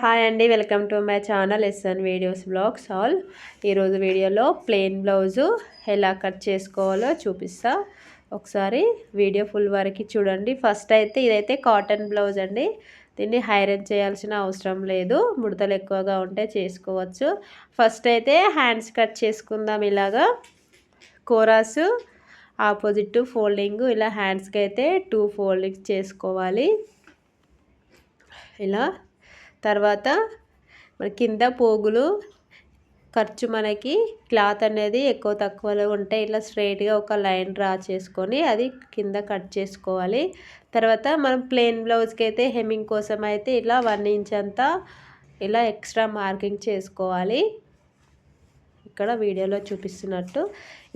Hi అండి welcome to my channel SN videos vlogs all. ఈరోజు వీడియోలో ప్లెయిన్ బ్లౌజు ఎలా కట్ చేసుకోవాలో చూపిస్తా. ఒకసారి వీడియో ఫుల్ వరకు చూడండి. ఫస్ట్ అయితే ఇదైతే కాటన్ బ్లౌజ్ అండి. దీన్ని హైరన్ చేయాల్సిన అవసరం లేదు. ముడతలు ఎక్కువగా ఉంటే చేసుకోవచ్చు. ఫస్ట్ అయితే హ్యాండ్స్ కట్ చేసుకుందాం ఇలాగా. కోరాస్ ఆపోజిట్ ఫోల్డింగ్ ఇలా హ్యాండ్స్కి అయితే టూ ఫోల్డింగ్స్ చేసుకోవాలి. ఇలా తర్వాత మన కింద పోగులు ఖర్చు మనకి క్లాత్ అనేది ఎక్కువ తక్కువలో ఉంటే ఇట్లా స్ట్రైట్గా ఒక లైన్ డ్రా చేసుకొని అది కింద కట్ చేసుకోవాలి. తర్వాత మనం ప్లెయిన్ బ్లౌజ్కి అయితే హెమ్మింగ్ కోసం అయితే ఇలా వన్ ఇంచ్ అంతా ఇలా ఎక్స్ట్రా మార్కింగ్ చేసుకోవాలి. ఇక్కడ వీడియోలో చూపిస్తున్నట్టు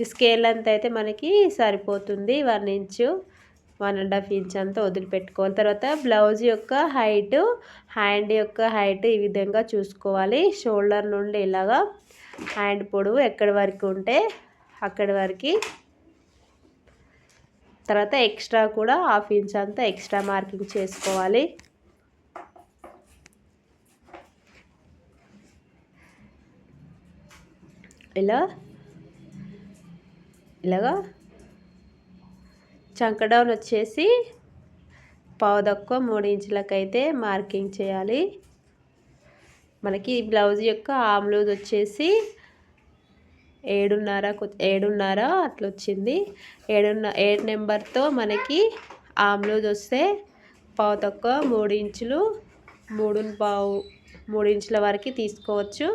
ఈ స్కేల్ అంతా అయితే మనకి సరిపోతుంది one inch. One and half inch అంతా వదిలిపెట్టుకోవాలి. తర్వాత బ్లౌజ్ యొక్క హైట్ హ్యాండ్ యొక్క హైట్ ఈ విధంగా చూసుకోవాలి. షోల్డర్ నుండి ఇలాగా హ్యాండ్ పొడవు ఎక్కడి వరకు ఉంటే అక్కడి వరకు. తర్వాత ఎక్స్ట్రా కూడా హాఫ్ ఇంచ్ అంతా ఎక్స్ట్రా మార్కింగ్ చేసుకోవాలి. ఇలా ఇలాగా చంక డౌన్ వచ్చేసి పావుదక్కువ మూడు ఇంచులకైతే మార్కింగ్ చేయాలి. మనకి బ్లౌజ్ యొక్క ఆమ్లూజ్ వచ్చేసి ఏడున్నర ఏడున్నర అట్లా వచ్చింది ఏడున్న ఏడు నెంబర్తో మనకి ఆమ్లూజ్ వస్తే పావు తక్కువ మూడు ఇంచులు మూడు పావు మూడు ఇంచుల వరకు తీసుకోవచ్చు.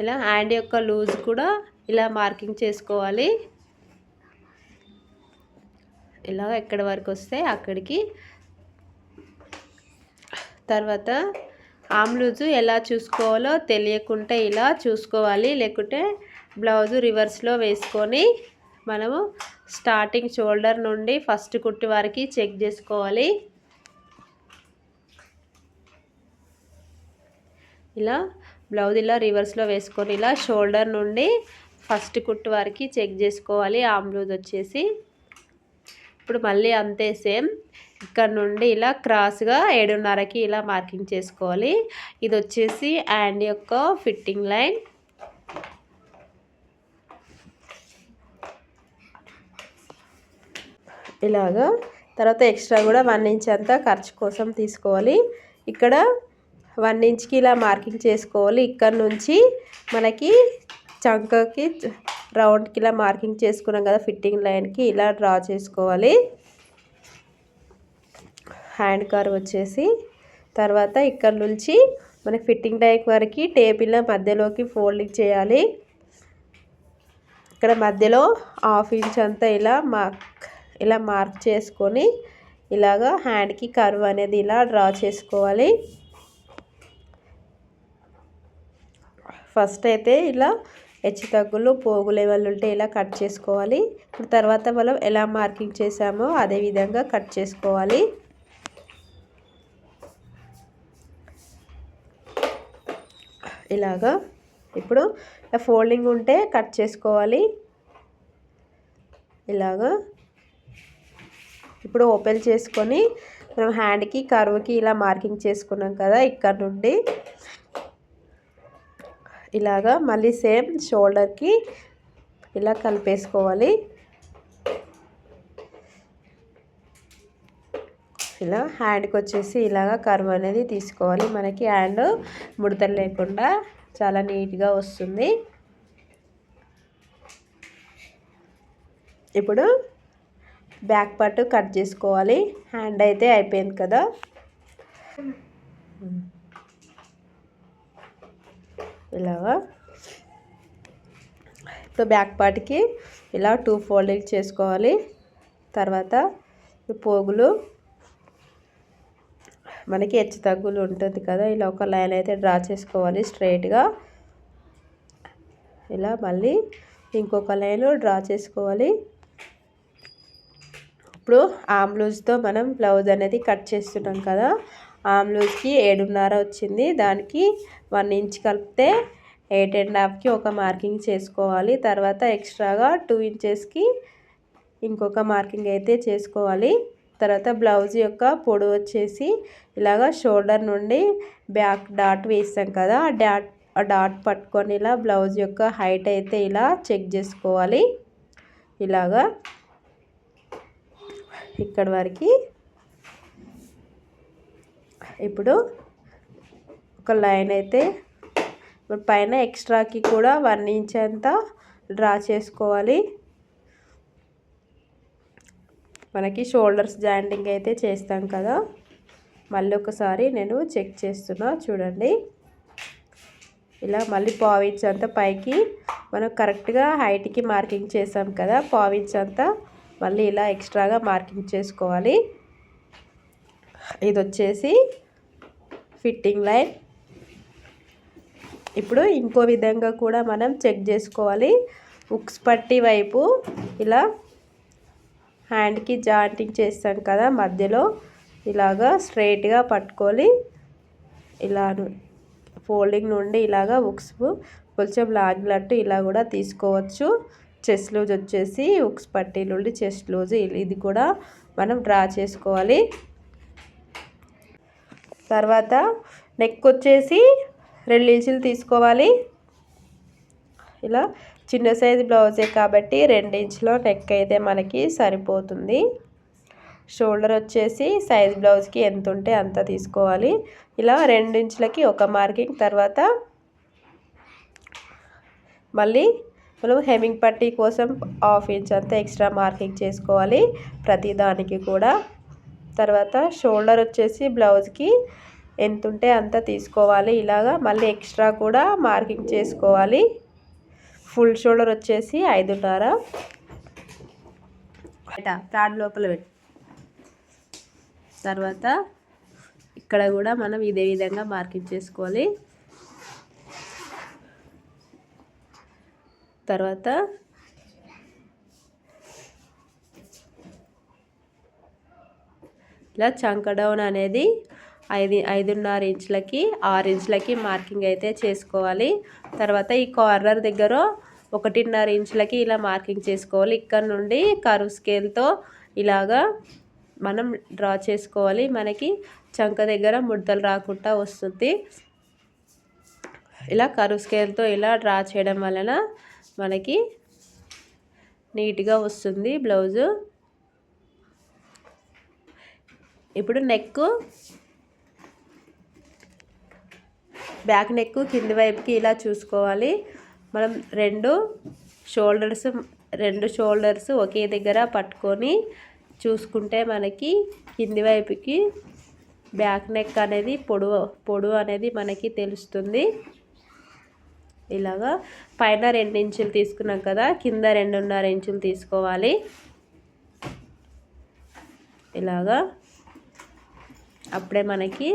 ఇలా హ్యాండ్ యొక్క లూజ్ కూడా ఇలా మార్కింగ్ చేసుకోవాలి. ఇలా ఎక్కడి వరకు వస్తే అక్కడికి. తర్వాత ఆమ్లూజు ఎలా చూసుకోవాలో తెలియకుంటే ఇలా చూసుకోవాలి. లేకుంటే బ్లౌజు రివర్స్లో వేసుకొని మనము స్టార్టింగ్ షోల్డర్ నుండి ఫస్ట్ కుట్టి వరకు చెక్ చేసుకోవాలి. ఇలా బ్లౌజ్ ఇలా రివర్స్లో వేసుకొని ఇలా షోల్డర్ నుండి ఫస్ట్ కుట్టు వరకు చెక్ చేసుకోవాలి. ఆమ్లూజ్ వచ్చేసి. ఇప్పుడు మళ్ళీ అంతే సేమ్. ఇక్కడ నుండి ఇలా క్రాస్గా ఏడున్నరకి ఇలా మార్కింగ్ చేసుకోవాలి. ఇది వచ్చేసి యాండ్ యొక్క ఫిట్టింగ్ లైన్. ఇలాగా. తర్వాత ఎక్స్ట్రా కూడా వన్ ఇంచ్ అంతా ఖర్చు కోసం తీసుకోవాలి. ఇక్కడ వన్ ఇంచ్కి ఇలా మార్కింగ్ చేసుకోవాలి. ఇక్కడ నుంచి మనకి చంకకి రౌండ్కి ఇలా మార్కింగ్ చేసుకున్నాం కదా ఫిట్టింగ్ లైన్కి ఇలా డ్రా చేసుకోవాలి. హ్యాండ్ కర్వ్ వచ్చేసి తర్వాత ఇక్కడ నుంచి మనకి ఫిట్టింగ్ లైన్ వరకు టేప్ ఇలా మధ్యలోకి ఫోల్డింగ్ చేయాలి. ఇక్కడ మధ్యలో హాఫ్ ఇంచ్ అంతా ఇలా మార్క్ ఇలా మార్క్ చేసుకొని ఇలాగా హ్యాండ్కి కర్వ్ అనేది ఇలా డ్రా చేసుకోవాలి. ఫస్ట్ అయితే ఇలా హెచ్చు తగ్గులు పోగు లెవెల్ ఉంటే ఇలా కట్ చేసుకోవాలి? ఇప్పుడు తర్వాత మనం ఎలా మార్కింగ్ చేసామో అదే విధంగా కట్ చేసుకోవాలి. ఇలాగా. ఇప్పుడు ఫోల్డింగ్ ఉంటే కట్ చేసుకోవాలి. ఇలాగా. ఇప్పుడు ఓపెన్ చేసుకొని మనం హ్యాండ్కి కరువుకి ఇలా మార్కింగ్ చేసుకున్నాం కదా ఇక్కడ నుండి. ఇలాగా మళ్ళీ సేమ్ షోల్డర్కి ఇలా కలిపేసుకోవాలి. ఇలా హ్యాండ్కి వచ్చేసి ఇలాగ కర్వ్ అనేది తీసుకోవాలి. మనకి హ్యాండ్ ముడతలు లేకుండా చాలా నీట్గా వస్తుంది. ఇప్పుడు బ్యాక్ పార్ట్ కట్ చేసుకోవాలి. హ్యాండ్ అయితే అయిపోయింది కదా. ఇలాగా. ఇప్పుడు బ్యాక్ పార్ట్కి ఇలా టూ ఫోల్డింగ్ చేసుకోవాలి. తర్వాత పోగులు మనకి హెచ్చు తగ్గులు ఉంటుంది కదా ఇలా ఒక లైన్ అయితే డ్రా చేసుకోవాలి స్ట్రైట్గా. ఇలా మళ్ళీ ఇంకొక లైన్ డ్రా చేసుకోవాలి. ఇప్పుడు ఆమ్లూజ్తో మనం బ్లౌజ్ అనేది కట్ చేస్తున్నాం కదా ఆమ్ లూజ్కి ఏడున్నర వచ్చింది. దానికి వన్ ఇంచ్ కలిపితే ఎయిట్ అండ్ హాఫ్కి ఒక మార్కింగ్ చేసుకోవాలి. తర్వాత ఎక్స్ట్రాగా టూ ఇంచెస్కి ఇంకొక మార్కింగ్ అయితే చేసుకోవాలి. తర్వాత బ్లౌజ్ యొక్క పొడవు వచ్చేసి ఇలాగ షోల్డర్ నుండి బ్యాక్ డాట్ వేస్తాం కదా ఆ డాట్ ఆ డాట్ పట్టుకొని ఇలా బ్లౌజ్ యొక్క హైట్ అయితే ఇలా చెక్ చేసుకోవాలి. ఇలాగా ఇక్కడ వరకు ఇప్పుడు ఒక లైన్ అయితే పైన ఎక్స్ట్రాకి కూడా వన్ ఇంచ్ అంతా డ్రా చేసుకోవాలి. మనకి షోల్డర్స్ జాయింటింగ్ అయితే చేస్తాం కదా. మళ్ళీ ఒకసారి నేను చెక్ చేస్తున్నా చూడండి. ఇలా మళ్ళీ పావించ్ అంతా పైకి మనం కరెక్ట్గా హైట్కి మార్కింగ్ చేసాం కదా పావించ్ అంతా మళ్ళీ ఇలా ఎక్స్ట్రాగా మార్కింగ్ చేసుకోవాలి. ఇది వచ్చేసి ఫిట్టింగ్ లైన్. ఇప్పుడు ఇంకో విధంగా కూడా మనం చెక్ చేసుకోవాలి. ఉక్స్ పట్టి వైపు ఇలా హ్యాండ్కి జాయింటింగ్ చేస్తాం కదా మధ్యలో. ఇలాగా స్ట్రైట్గా పట్టుకొని ఇలా ఫోల్డింగ్ నుండి ఇలాగా ఉక్స్ కొంచెం లాగినట్టు ఇలా కూడా తీసుకోవచ్చు. చెస్ట్ లూజ్ వచ్చేసి ఉక్స్ పట్టీ నుండి చెస్ట్ లూజ్ ఇది కూడా మనం డ్రా చేసుకోవాలి. తర్వాత నెక్ వచ్చేసి రెండు ఇంచులు తీసుకోవాలి. ఇలా చిన్న సైజు బ్లౌజే కాబట్టి రెండు ఇంచులో నెక్ అయితే మనకి సరిపోతుంది. షోల్డర్ వచ్చేసి సైజ్ బ్లౌజ్కి ఎంత ఉంటే అంత తీసుకోవాలి. ఇలా రెండు ఇంచులకి ఒక మార్కింగ్ తర్వాత మళ్ళీ మనం హెమింగ్ పట్టీ కోసం హాఫ్ ఇంచ్ అంతా ఎక్స్ట్రా మార్కింగ్ చేసుకోవాలి. ప్రతి దానికి కూడా. తర్వాత షోల్డర్ వచ్చేసి బ్లౌజ్కి ఎంత ఉంటే అంత తీసుకోవాలి. ఇలాగా మళ్ళీ ఎక్స్ట్రా కూడా మార్కింగ్ చేసుకోవాలి. ఫుల్ షోల్డర్ వచ్చేసి ఐదున్నర. తాడు లోపల పెట్టి. తర్వాత ఇక్కడ కూడా మనం ఇదే విధంగా మార్కింగ్ చేసుకోవాలి. తర్వాత ఇలా చంక డౌన్ అనేది ఐదు ఐదున్నర ఇంచులకి ఆరు ఇంచులకి మార్కింగ్ అయితే చేసుకోవాలి. తర్వాత ఈ కార్నర్ దగ్గర ఒకటిన్నర ఇంచులకి ఇలా మార్కింగ్ చేసుకోవాలి. ఇక్కడ నుండి కరువు స్కేల్తో ఇలాగా మనం డ్రా చేసుకోవాలి. మనకి చంక దగ్గర ముడతలు రాకుండా వస్తుంది. ఇలా కరువు స్కేల్తో ఇలా డ్రా చేయడం వలన మనకి నీట్గా వస్తుంది బ్లౌజు. ఇప్పుడు నెక్ బ్యాక్ నెక్ కింది వైపుకి ఇలా చూసుకోవాలి. మనం రెండు షోల్డర్స్ రెండు షోల్డర్స్ ఒకే దగ్గర పట్టుకొని చూసుకుంటే మనకి కింది వైపుకి బ్యాక్ నెక్ అనేది పొడవు పొడవు అనేది మనకి తెలుస్తుంది. ఇలాగా పైన రెండు ఇంచులు తీసుకున్నాం కదా కింద రెండున్నర ఇంచులు తీసుకోవాలి. ఇలాగా అప్పుడే మనకి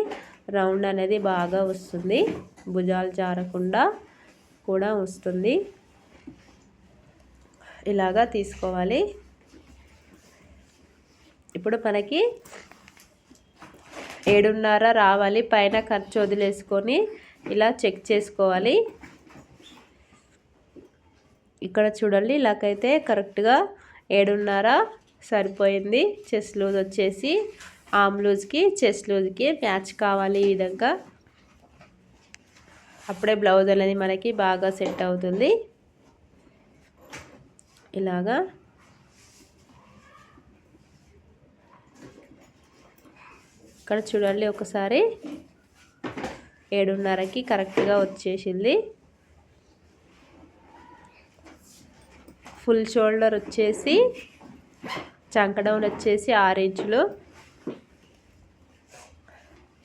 రౌండ్ అనేది బాగా వస్తుంది. భుజాలు జారకుండా కూడా వస్తుంది. ఇలాగా తీసుకోవాలి. ఇప్పుడు మనకి ఏడున్నర రావాలి. పైన ఖర్చు వదిలేసుకొని ఇలా చెక్ చేసుకోవాలి. ఇక్కడ చూడండి ఇలాగైతే కరెక్ట్గా ఏడున్నర సరిపోయింది. చెస్ లూజ్ వచ్చేసి ఆమ్ లూజ్కి చెస్ట్ లూజ్కి మ్యాచ్ కావాలి ఈ విధంగా. అప్పుడే బ్లౌజ్ అనేది మనకి బాగా సెట్ అవుతుంది. ఇలాగా. ఇక్కడ చూడండి ఒకసారి. ఏడున్నరకి కరెక్ట్గా వచ్చేసింది. ఫుల్ షోల్డర్ వచ్చేసి చంకడౌన్ వచ్చేసి ఆరు ఇంచులు.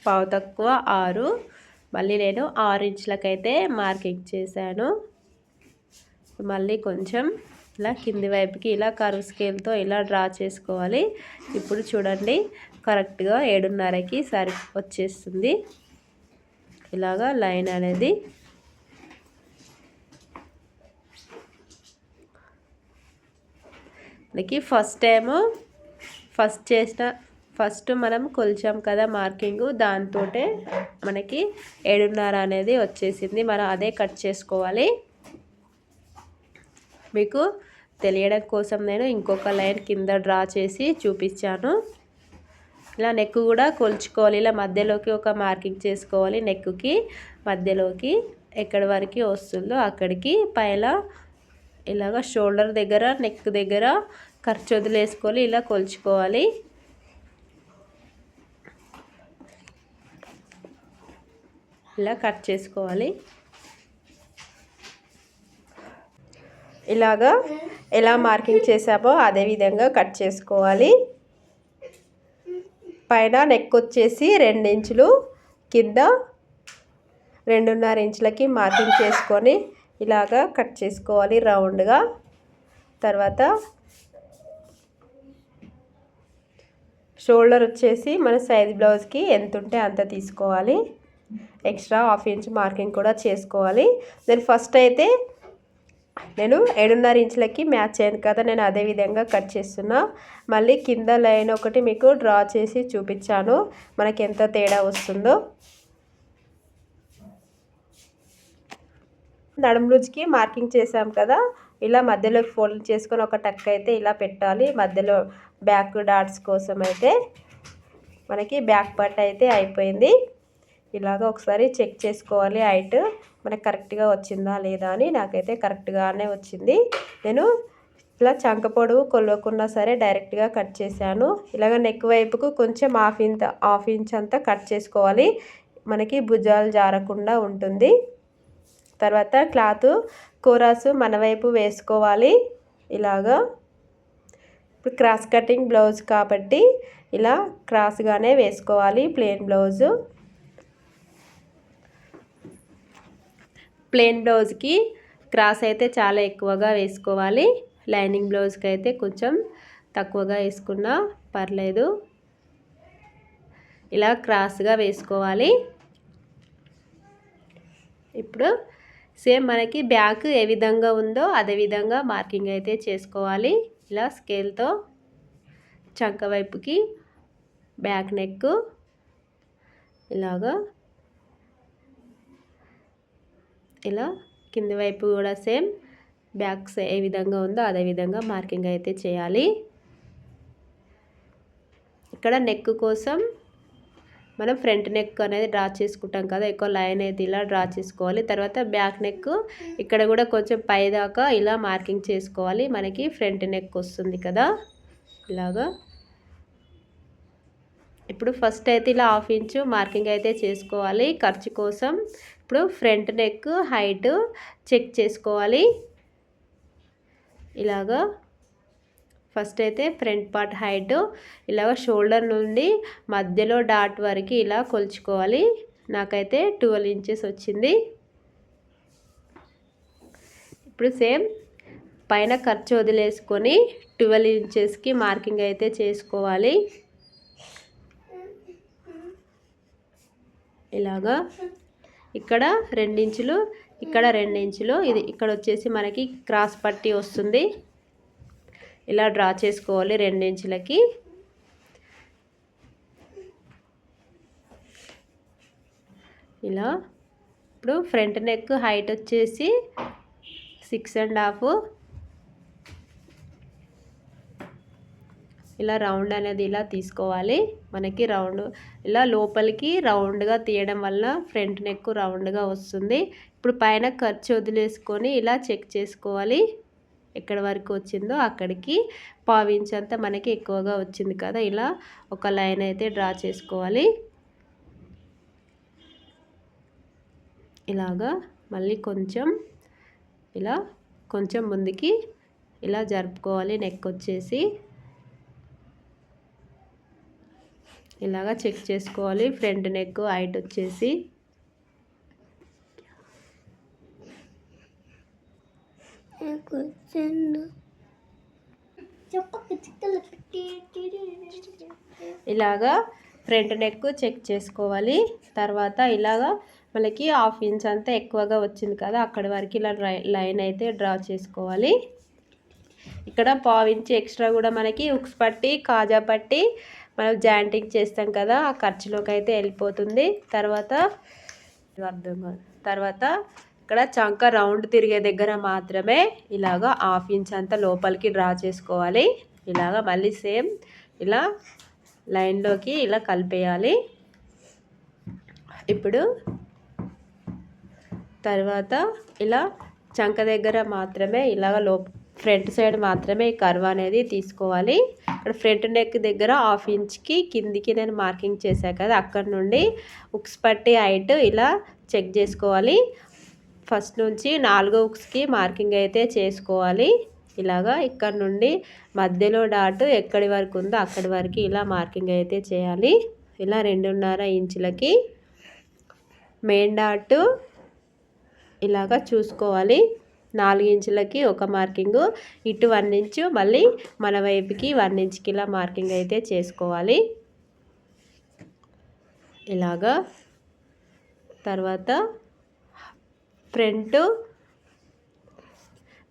పావు తక్కువ ఆరు. మళ్ళీ నేను ఆరు ఇంచులకైతే మార్కింగ్ చేశాను మళ్ళీ కొంచెం ఇలా కింది వైపుకి ఇలా కరువు స్కేల్తో ఇలా డ్రా చేసుకోవాలి. ఇప్పుడు చూడండి కరెక్ట్గా ఏడున్నరకి సరి వచ్చేస్తుంది. ఇలాగా లైన్ అనేది మనకి ఫస్ట్ టైము ఫస్ట్ చేసిన ఫస్ట్ మనం కొలిచాం కదా మార్కింగ్ దాంతో మనకి ఏడున్నర అనేది వచ్చేసింది. మనం అదే కట్ చేసుకోవాలి. మీకు తెలియడం కోసం నేను ఇంకొక లైన్ కింద డ్రా చేసి చూపించాను. ఇలా నెక్ కూడా కొలుచుకోవాలి. ఇలా మధ్యలోకి ఒక మార్కింగ్ చేసుకోవాలి నెక్కి మధ్యలోకి ఎక్కడి వరకు వస్తుందో అక్కడికి. పైన ఇలాగ షోల్డర్ దగ్గర నెక్ దగ్గర ఖర్చు వదిలేసుకొని ఇలా కొలుచుకోవాలి. ఇలా కట్ చేసుకోవాలి. ఇలాగా ఎలా మార్కింగ్ చేసామో అదే విధంగా కట్ చేసుకోవాలి. పైన నెక్ వచ్చేసి రెండు ఇంచులు కింద రెండున్నర ఇంచులకి మార్కింగ్ చేసుకొని ఇలాగా కట్ చేసుకోవాలి రౌండ్గా. తర్వాత షోల్డర్ వచ్చేసి మన సైజ్ బ్లౌజ్కి ఎంత ఉంటే అంత తీసుకోవాలి. ఎక్స్ట్రా హాఫ్ ఇంచ్ మార్కింగ్ కూడా చేసుకోవాలి. దెన్ ఫస్ట్ అయితే నేను ఏడున్నర ఇంచులకి మ్యాచ్ చేయను కదా నేను అదే విధంగా కట్ చేస్తున్నా. మళ్ళీ కింద లైన్ ఒకటి మీకు డ్రా చేసి చూపించాను. మనకి ఎంత తేడా వస్తుందో. నడుము మార్కింగ్ చేసాం కదా ఇలా మధ్యలోకి ఫోల్డ్ చేసుకొని ఒక టక్ అయితే ఇలా పెట్టాలి. మధ్యలో బ్యాక్ డాట్స్ కోసం అయితే మనకి బ్యాక్ పార్ట్ అయితే అయిపోయింది. ఇలాగ ఒకసారి చెక్ చేసుకోవాలి హైట్. మనకు కరెక్ట్గా వచ్చిందా లేదా అని నాకైతే కరెక్ట్గానే వచ్చింది. నేను ఇలా చంక పొడవు కొలవకుండా సరే డైరెక్ట్గా కట్ చేశాను. ఇలాగ నెక్ వైపుకు కొంచెం హాఫ్ ఇంచ్ హాఫ్ ఇంచ్ అంతా కట్ చేసుకోవాలి. మనకి భుజాలు జారకుండా ఉంటుంది. తర్వాత క్లాత్ కూరాసు మన వైపు వేసుకోవాలి. ఇలాగా. ఇప్పుడు క్రాస్ కటింగ్ బ్లౌజ్ కాబట్టి ఇలా క్రాస్గానే వేసుకోవాలి ప్లెయిన్ బ్లౌజు ప్లెయిన్ బ్లౌజ్కి క్రాస్ అయితే చాలా ఎక్కువగా వేసుకోవాలి. లైనింగ్ బ్లౌజ్కి అయితే కొంచెం తక్కువగా వేసుకున్నా పర్లేదు. ఇలా క్రాస్గా వేసుకోవాలి. ఇప్పుడు సేమ్ మనకి బ్యాక్ ఏ విధంగా ఉందో అదే విధంగా మార్కింగ్ అయితే చేసుకోవాలి. ఇలా స్కేల్తో చంక వైపుకి బ్యాక్ నెక్ ఇలాగా ఇలా కింది వైపు కూడా సేమ్ బ్యాక్స్ ఏ విధంగా ఉందో అదే విధంగా మార్కింగ్ అయితే చేయాలి. ఇక్కడ నెక్ కోసం మనం ఫ్రంట్ నెక్ అనేది డ్రా చేసుకుంటాం కదా ఎక్కువ లైన్ అయితే ఇలా డ్రా చేసుకోవాలి. తర్వాత బ్యాక్ నెక్ ఇక్కడ కూడా కొంచెం పైదాకా ఇలా మార్కింగ్ చేసుకోవాలి. మనకి ఫ్రంట్ నెక్ వస్తుంది కదా ఇలాగా. ఇప్పుడు ఫస్ట్ అయితే ఇలా హాఫ్ ఇంచు మార్కింగ్ అయితే చేసుకోవాలి. ఖర్చు కోసం ఇప్పుడు ఫ్రంట్ నెక్ హైట్ చెక్ చేసుకోవాలి. ఇలాగా ఫస్ట్ అయితే ఫ్రంట్ పార్ట్ హైట్ ఇలాగ షోల్డర్ నుండి మధ్యలో డాట్ వరకు ఇలా కొలుచుకోవాలి. నాకైతే ట్వెల్వ్ ఇంచెస్ వచ్చింది. ఇప్పుడు సేమ్ పైన ఖర్చు వదిలేసుకొని ట్వెల్వ్ ఇంచెస్కి మార్కింగ్ అయితే చేసుకోవాలి. ఇలాగా ఇక్కడ రెండించులు ఇక్కడ రెండించులు. ఇది ఇక్కడ వచ్చేసి మనకి క్రాస్ పట్టి వస్తుంది. ఇలా డ్రా చేసుకోవాలి రెండించులకి. ఇలా ఇప్పుడు ఫ్రంట్ నెక్ హైట్ వచ్చేసి సిక్స్ అండ్ హాఫ్. ఇలా రౌండ్ అనేది ఇలా తీసుకోవాలి. మనకి రౌండ్ ఇలా లోపలికి రౌండ్గా తీయడం వల్ల ఫ్రంట్ నెక్ రౌండ్గా వస్తుంది. ఇప్పుడు పైన ఖర్చు వదిలేసుకొని ఇలా చెక్ చేసుకోవాలి. ఎక్కడి వరకు వచ్చిందో అక్కడికి. పావించంతా మనకి ఎక్కువగా వచ్చింది కదా ఇలా ఒక లైన్ అయితే డ్రా చేసుకోవాలి. ఇలాగా మళ్ళీ కొంచెం ఇలా కొంచెం ముందుకి ఇలా జరుపుకోవాలి. నెక్ వచ్చేసి ఇలాగా చెక్ చేసుకోవాలి. ఫ్రంట్ నెక్ హైట్ వచ్చేసి ఇలాగా ఫ్రంట్ నెక్ చెక్ చేసుకోవాలి. తర్వాత ఇలాగా మనకి హాఫ్ ఇంచ్ అంతా ఎక్కువగా వచ్చింది కదా అక్కడి వరకు ఇలా లైన్ అయితే డ్రా చేసుకోవాలి. ఇక్కడ పావు ఇంచ్ ఎక్స్ట్రా కూడా మనకి ఉక్స్ పట్టి కాజా పట్టి మనం జాయింటింగ్ చేస్తాం కదా ఆ ఖర్చులోకి అయితే వెళ్ళిపోతుంది. తర్వాత అర్థం కాదు. తర్వాత ఇక్కడ చంక రౌండ్ తిరిగే దగ్గర మాత్రమే ఇలాగ హాఫ్ ఇంచ్ అంతా లోపలికి డ్రా చేసుకోవాలి. ఇలాగ మళ్ళీ సేమ్ ఇలా లైన్లోకి ఇలా కలిపేయాలి. ఇప్పుడు తర్వాత ఇలా చంక దగ్గర మాత్రమే ఇలాగ లో ఫ్రంట్ సైడ్ మాత్రమే ఈ కర్వ్ అనేది తీసుకోవాలి. ఇక్కడ ఫ్రంట్ నెక్ దగ్గర హాఫ్ ఇంచ్కి కిందికి నేను మార్కింగ్ చేశాను కదా అక్కడ నుండి ఉక్స్ పట్టి హైట్ ఇలా చెక్ చేసుకోవాలి. ఫస్ట్ నుంచి నాలుగో ఉక్స్కి మార్కింగ్ అయితే చేసుకోవాలి. ఇలాగా ఇక్కడ నుండి మధ్యలో డాట్ ఎక్కడి వరకు ఉందో అక్కడి వరకు ఇలా మార్కింగ్ అయితే చేయాలి. ఇలా రెండున్నర ఇంచులకి మెయిన్ డాట్ ఇలాగా చూసుకోవాలి. నాలుగు ఇంచులకి ఒక మార్కింగ్. ఇటు వన్ ఇంచు మళ్ళీ మన వైపుకి వన్ ఇంచ్కి ఇలా మార్కింగ్ అయితే చేసుకోవాలి. ఇలాగా. తర్వాత ఫ్రంట్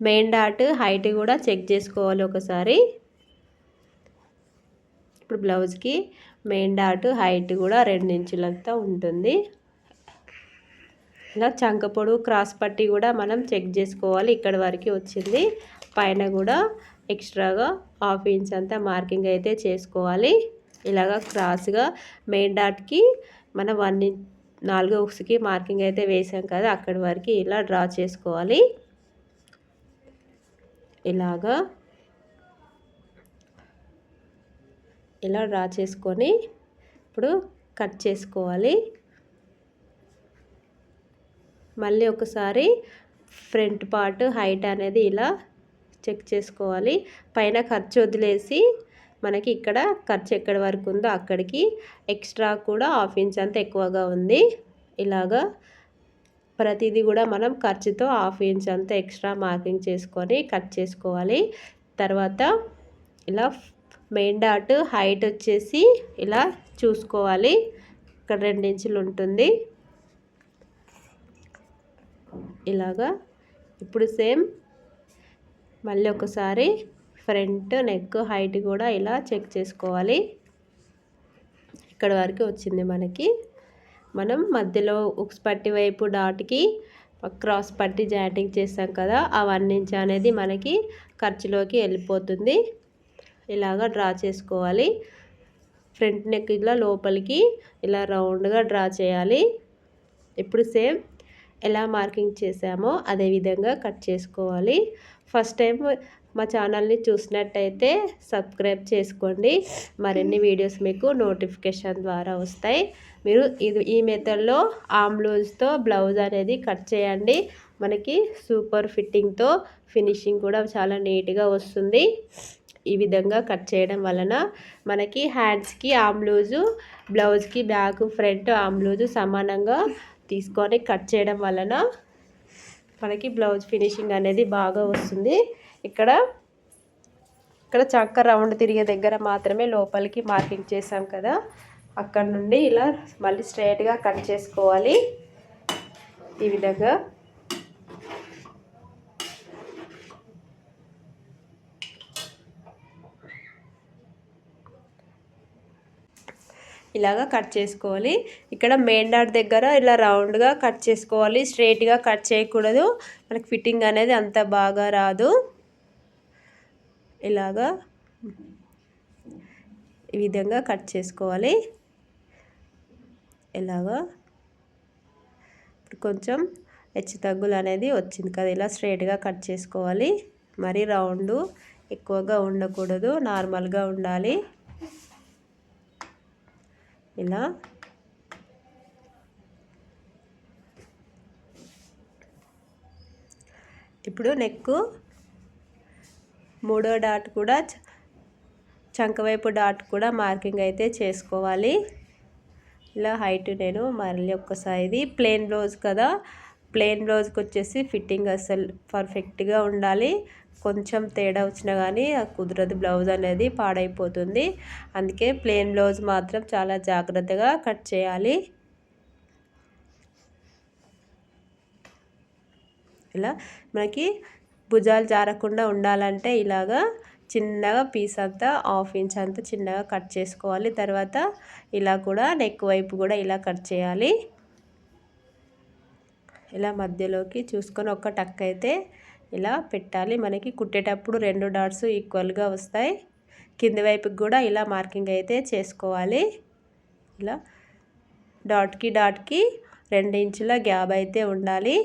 మెయిన్ డాట్ హైట్ కూడా చెక్ చేసుకోవాలి ఒకసారి. ఇప్పుడు బ్లౌజ్కి మెయిన్ డాట్ హైట్ కూడా రెండు ఇంచులంతా ఉంటుంది. ఇలా చంకపొడు క్రాస్ పట్టి కూడా మనం చెక్ చేసుకోవాలి. ఇక్కడ వరకు వచ్చింది. పైన కూడా ఎక్స్ట్రాగా హాఫ్ ఇంచ్ అంతా మార్కింగ్ అయితే చేసుకోవాలి. ఇలాగ క్రాస్గా మెయిన్ డాట్కి మనం వన్ ఇంచ్ నాలుగో ఉక్స్కి మార్కింగ్ అయితే వేసాం కదా అక్కడి వరకు ఇలా డ్రా చేసుకోవాలి. ఇలాగా ఇలా డ్రా చేసుకొని ఇప్పుడు కట్ చేసుకోవాలి. మళ్ళీ ఒకసారి ఫ్రంట్ పార్ట్ హైట్ అనేది ఇలా చెక్ చేసుకోవాలి. పైన ఖర్చు వదిలేసి మనకి ఇక్కడ ఖర్చు ఎక్కడి వరకు ఉందో అక్కడికి ఎక్స్ట్రా కూడా హాఫ్ ఇంచ్ అంత ఎక్కువగా ఉంది. ఇలాగా ప్రతిదీ కూడా మనం ఖర్చుతో హాఫ్ ఇంచ్ అంత ఎక్స్ట్రా మార్కింగ్ చేసుకొని కట్ చేసుకోవాలి. తర్వాత ఇలా మెయిన్ డాట్ హైట్ వచ్చేసి ఇలా చూసుకోవాలి. ఇక్కడ రెండు ఇంచులు ఉంటుంది. ఇలాగా ఇప్పుడు సేమ్ మళ్ళీ ఒకసారి ఫ్రంట్ నెక్ హైట్ కూడా ఇలా చెక్ చేసుకోవాలి. ఇక్కడ వరకు వచ్చింది మనకి. మనం మధ్యలో ఉక్స్ పట్టి వైపు డాట్కి క్రాస్ పట్టి జాయింటింగ్ చేస్తాం కదా ఆ వన్ ఇంచ్ అనేది మనకి ఖర్చులోకి వెళ్ళిపోతుంది. ఇలాగా డ్రా చేసుకోవాలి. ఫ్రంట్ నెక్ ఇలా లోపలికి ఇలా రౌండ్గా డ్రా చేయాలి. ఇప్పుడు సేమ్ ఎలా మార్కింగ్ చేసామో అదేవిధంగా కట్ చేసుకోవాలి. ఫస్ట్ టైం మా ఛానల్ని చూసినట్టయితే సబ్స్క్రైబ్ చేసుకోండి. మరిన్ని వీడియోస్ మీకు నోటిఫికేషన్ ద్వారా వస్తాయి. మీరు ఇది ఈ మెథడ్లో ఆమ్లూజ్తో బ్లౌజ్ అనేది కట్ చేయండి. మనకి సూపర్ ఫిట్టింగ్తో ఫినిషింగ్ కూడా చాలా నీట్గా వస్తుంది. ఈ విధంగా కట్ చేయడం వలన మనకి హ్యాండ్స్కి ఆమ్లూజు బ్లౌజ్కి బ్యాక్ ఫ్రంట్ ఆమ్లూజు సమానంగా తీసుకొని కట్ చేయడం వలన మనకి బ్లౌజ్ ఫినిషింగ్ అనేది బాగా వస్తుంది. ఇక్కడ ఇక్కడ చక్క రౌండ్ తిరిగే దగ్గర మాత్రమే లోపలికి మార్కింగ్ చేసాం కదా. అక్కడ నుండి ఇలా మళ్ళీ స్ట్రైట్గా కట్ చేసుకోవాలి. ఈ విధంగా. ఇలాగా కట్ చేసుకోవాలి. ఇక్కడ మెయిన్ డాట్ దగ్గర ఇలా రౌండ్గా కట్ చేసుకోవాలి. స్ట్రైట్గా కట్ చేయకూడదు. మనకి ఫిట్టింగ్ అనేది అంత బాగా రాదు. ఇలాగా ఈ విధంగా కట్ చేసుకోవాలి. ఇలాగా కొంచెం హెచ్చు తగ్గులు అనేది వచ్చింది కదా ఇలా స్ట్రైట్గా కట్ చేసుకోవాలి. మరీ రౌండ్ ఎక్కువగా ఉండకూడదు. నార్మల్గా ఉండాలి. ఇలా. ఇప్పుడు నెక్ మూడో డాట్ కూడా చంకవైపు డాట్ కూడా మార్కింగ్ అయితే చేసుకోవాలి. ఇలా హైట్ నేను మరలి ఒక్కసారి ఇది ప్లెయిన్ బ్లౌజ్ కదా. ప్లెయిన్ బ్లౌజ్కి వచ్చేసి ఫిట్టింగ్ అసలు పర్ఫెక్ట్గా ఉండాలి. కొంచెం తేడా వచ్చినా కానీ కుదరదు బ్లౌజ్ అనేది పాడైపోతుంది. అందుకే ప్లెయిన్ బ్లౌజ్ మాత్రం చాలా జాగ్రత్తగా కట్ చేయాలి. ఇలా మనకి భుజాలు జారకుండా ఉండాలంటే ఇలాగా చిన్నగా పీస్ అంతా హాఫ్ ఇంచ్ అంతా చిన్నగా కట్ చేసుకోవాలి. తర్వాత ఇలా కూడా నెక్ వైపు కూడా ఇలా కట్ చేయాలి. ఇలా మధ్యలోకి చూసుకొని ఒక టక్ అయితే ఇలా పెట్టాలి. మనకి కుట్టేటప్పుడు రెండు డాట్స్ ఈక్వల్గా వస్తాయి. కింది వైపుకి కూడా ఇలా మార్కింగ్ అయితే చేసుకోవాలి. ఇలా డాట్కి డాట్కి రెండు ఇంచుల గ్యాప్ అయితే ఉండాలి.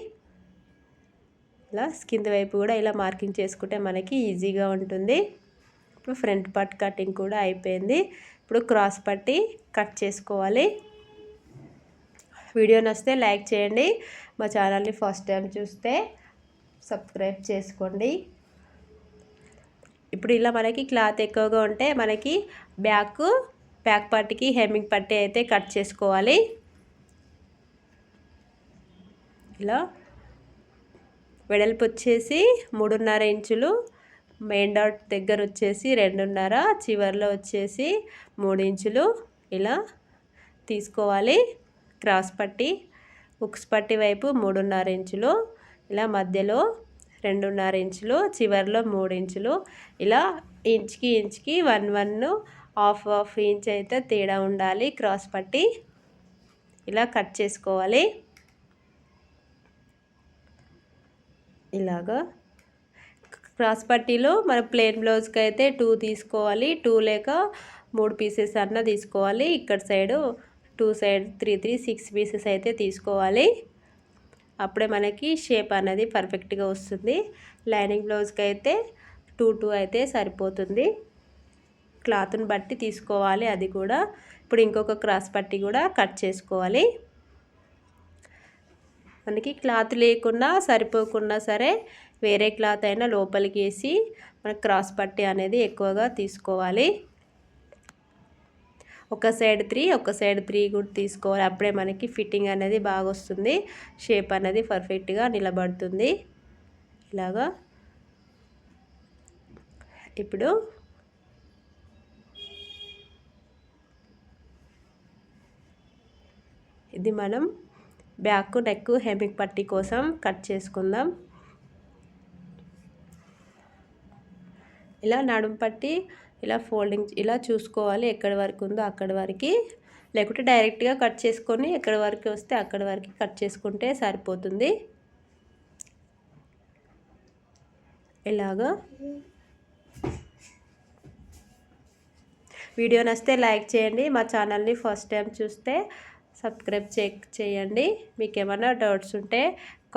ఇలా కింది వైపు కూడా ఇలా మార్కింగ్ చేసుకుంటే మనకి ఈజీగా ఉంటుంది. ఇప్పుడు ఫ్రంట్ పార్ట్ కటింగ్ కూడా అయిపోయింది. ఇప్పుడు క్రాస్ పట్టి కట్ చేసుకోవాలి. వీడియో నచ్చితే లైక్ చేయండి. మా ఛానల్ని ఫస్ట్ టైం చూస్తే సబ్స్క్రైబ్ చేసుకోండి. ఇప్పుడు ఇలా మనకి క్లాత్ ఎక్కువగా ఉంటే మనకి బ్యాక్ బ్యాక్ పట్టికి హెమ్మింగ్ పట్టి అయితే కట్ చేసుకోవాలి. ఇలా వెడల్పు వచ్చేసి మూడున్నర ఇంచులు మెయిన్ డాట్ దగ్గర వచ్చేసి రెండున్నర చివరిలో వచ్చేసి మూడు ఇంచులు ఇలా తీసుకోవాలి. క్రాస్ పట్టి ఉక్స్ పట్టి వైపు మూడున్నర ఇంచులు ఇలా మధ్యలో రెండున్నర ఇంచులు చివరిలో మూడు ఇంచులు ఇలా ఇంచ్కి ఇంచ్కి one one half half inch అయితే తేడా ఉండాలి. క్రాస్ పట్టి ఇలా కట్ చేసుకోవాలి. ఇలాగా క్రాస్ పట్టీలో మన ప్లేన్ బ్లౌజ్కి అయితే టూ తీసుకోవాలి. టూ లేక మూడు పీసెస్ అన్న తీసుకోవాలి. ఇక్కడ side two side three three six pieces అయితే తీసుకోవాలి. అప్పుడే మనకి షేప్ అనేది పర్ఫెక్ట్గా వస్తుంది. లైనింగ్ బ్లౌజ్కి అయితే టూ టూ అయితే సరిపోతుంది. క్లాత్ని బట్టి తీసుకోవాలి అది కూడా. ఇప్పుడు ఇంకొక క్రాస్ పట్టి కూడా కట్ చేసుకోవాలి. మనకి క్లాత్ లేకుండా సరిపోకుండా సరే వేరే క్లాత్ అయినా లోపలికి వేసి మనకి క్రాస్ పట్టి అనేది ఎక్కువగా తీసుకోవాలి. ఒక సైడ్ త్రీ ఒక సైడ్ త్రీ కూడా తీసుకోవాలి. అప్పుడే మనకి ఫిట్టింగ్ అనేది బాగా వస్తుంది. షేప్ అనేది పర్ఫెక్ట్గా నిలబడుతుంది. ఇలాగా. ఇప్పుడు ఇది మనం బ్యాక్ నెక్ హెమిక్ పట్టి కోసం కట్ చేసుకుందాం. ఇలా నడుము పట్టి ఇలా ఫోల్డింగ్ ఇలా చూసుకోవాలి ఎక్కడి వరకు ఉందో అక్కడి వరకు. లేకుంటే డైరెక్ట్గా కట్ చేసుకొని ఎక్కడి వరకు వస్తే అక్కడి వరకు కట్ చేసుకుంటే సరిపోతుంది. ఇలాగా వీడియో నచ్చితే లైక్ చేయండి. మా ఛానల్ని ఫస్ట్ టైం చూస్తే సబ్స్క్రైబ్ చేయండి. మీకు ఏమైనా డౌట్స్ ఉంటే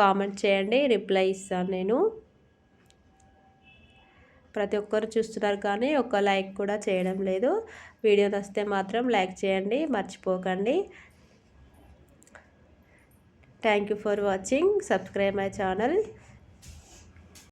కామెంట్ చేయండి. రిప్లై ఇస్తాను నేను. ప్రతి ఒక్కరు చూస్తున్నారు కానీ ఒక లైక్ కూడా చేయడం లేదు. వీడియో నచ్చితే మాత్రం లైక్ చేయండి మర్చిపోకండి. Thank you for watching subscribe my channel